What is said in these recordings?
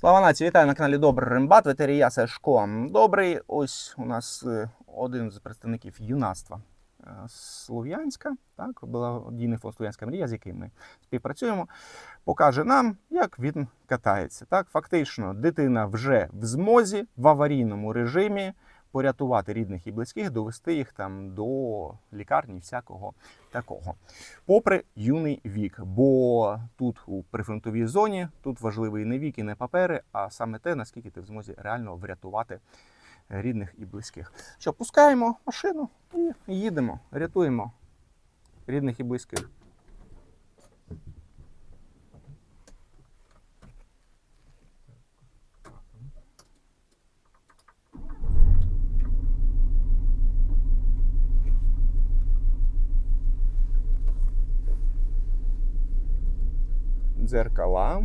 Слава нації, вітаю на каналі Добрий Рембат, ветерія Сашко. Добрий, ось у нас е, один з представників юнацтва е, Слов'янська, так, благодійний фонд Слов'янська мрія, з яким ми співпрацюємо, покаже нам, як він катається. Так, фактично, дитина вже в змозі в аварійному режимі порятувати рідних і близьких, довести їх там до лікарні, всякого такого. Попри юний вік, бо тут у прифронтовій зоні тут важливий не вік і не папери, а саме те, наскільки ти в змозі реально врятувати рідних і близьких. Що, пускаємо машину і їдемо, рятуємо рідних і близьких. Дзеркала,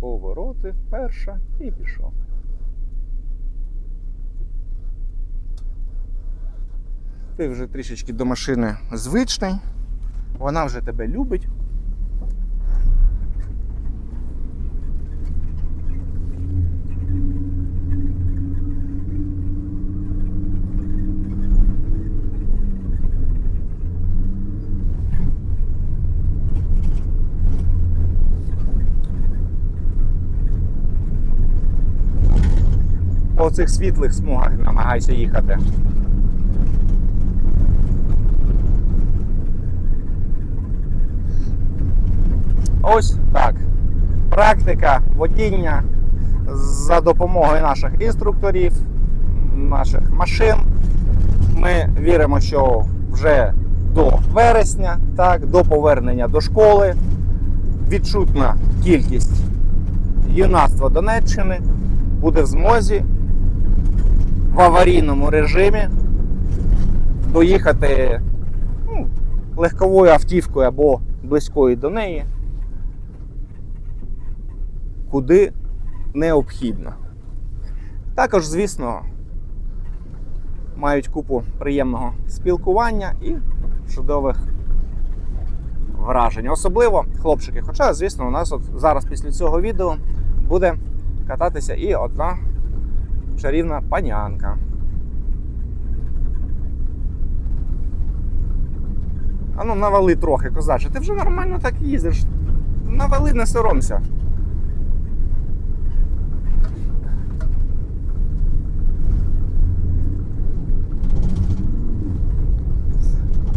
повороти, перша і пішов. Ти вже трішечки до машини звичний, вона вже тебе любить. По цих світлих смугах намагайся їхати. Ось так. Практика водіння за допомогою наших інструкторів, наших машин. Ми віримо, що вже до вересня, так, до повернення до школи, відчутна кількість юнацтва Донеччини буде в змозі в аварійному режимі доїхати ну, легковою автівкою або близькою до неї, куди необхідно. Також, звісно, мають купу приємного спілкування і чудових вражень. Особливо хлопчики. Хоча, звісно, у нас от зараз після цього відео буде кататися і одна чарівна панянка. А ну навали трохи, козаче. Ти вже нормально так їздиш. Навали, не соромся.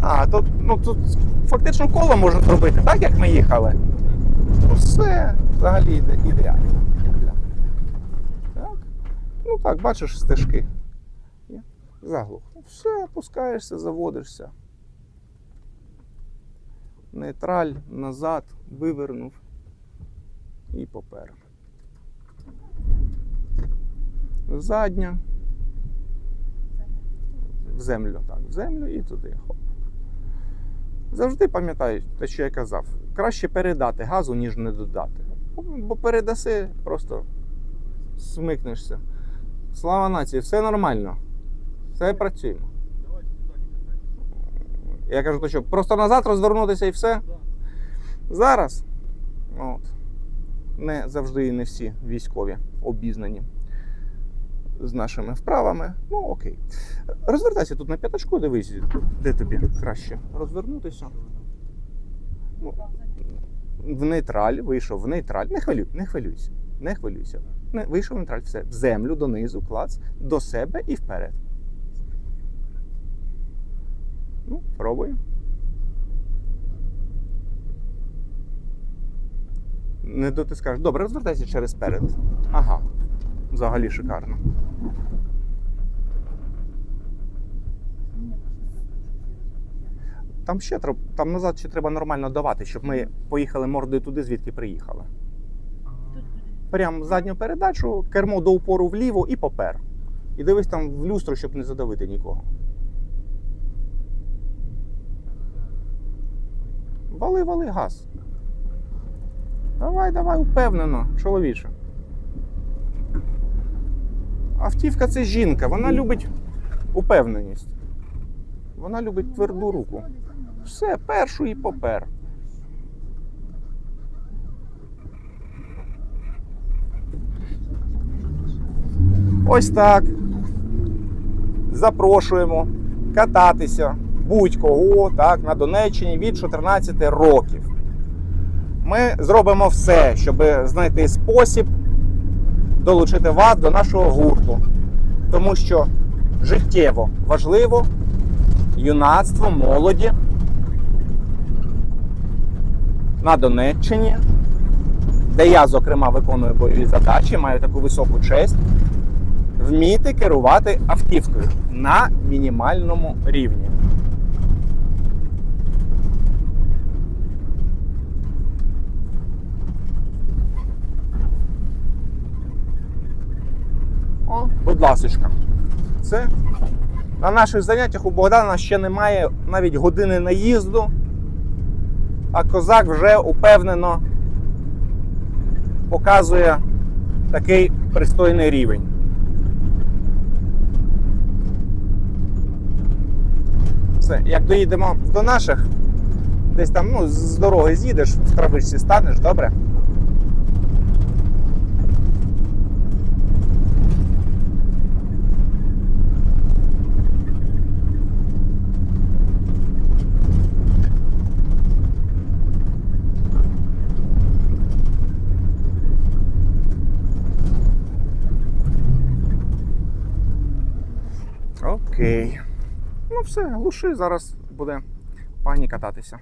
А, тут, ну, тут фактично коло можна зробити, так як ми їхали. Ну, все взагалі ідеально. Ну так, бачиш стежки. Заглух. Все, опускаєшся, заводишся. Нейтраль, назад, вивернув і попер. Задня. В землю, так, в землю і туди. Хоп. Завжди пам'ятай те, що я казав. Краще передати газу, ніж не додати. Бо передаси, просто смикнешся. Слава нації, все нормально. Все працюємо. Я кажу, то що, просто назад розвернутися і все? Зараз. От. Не завжди і не всі військові обізнані з нашими вправами. Ну, окей. Розвертайся тут на п'ятачку, дивись, де тобі краще розвернутися. Ну, в нейтраль, вийшов в нейтраль. Не хвилюй, не хвилюйся. Не хвилюйся. Не, вийшов нейтраль, все. В землю, донизу, клац, до себе і вперед. Ну, пробуй. Не дотискаєш. Добре, розвертайся через перед. Ага. Взагалі шикарно. Там ще там назад ще треба нормально давати, щоб ми поїхали мордою туди, звідки приїхали. Прям задню передачу, кермо до упору вліво і попер. І дивись там в люстру, щоб не задавити нікого. Вали, вали газ. Давай, давай, упевнено, чоловіче. Автівка це жінка, вона любить упевненість. Вона любить тверду руку. Все, першу і попер. Ось так. Запрошуємо кататися будь-кого так, на Донеччині від 14 років. Ми зробимо все, щоб знайти спосіб долучити вас до нашого гурту. Тому що життєво важливо юнацтво молоді на Донеччині, де я, зокрема, виконую бойові задачі, маю таку високу честь, вміти керувати автівкою на мінімальному рівні. О, будь ласочка. Це на наших заняттях у Богдана ще немає навіть години наїзду, а козак вже упевнено показує такий пристойний рівень. Все, як доїдемо до наших, десь там ну, з дороги з'їдеш, в травичці станеш, добре? Окей. Ну все, глуши, зараз буде пані кататися.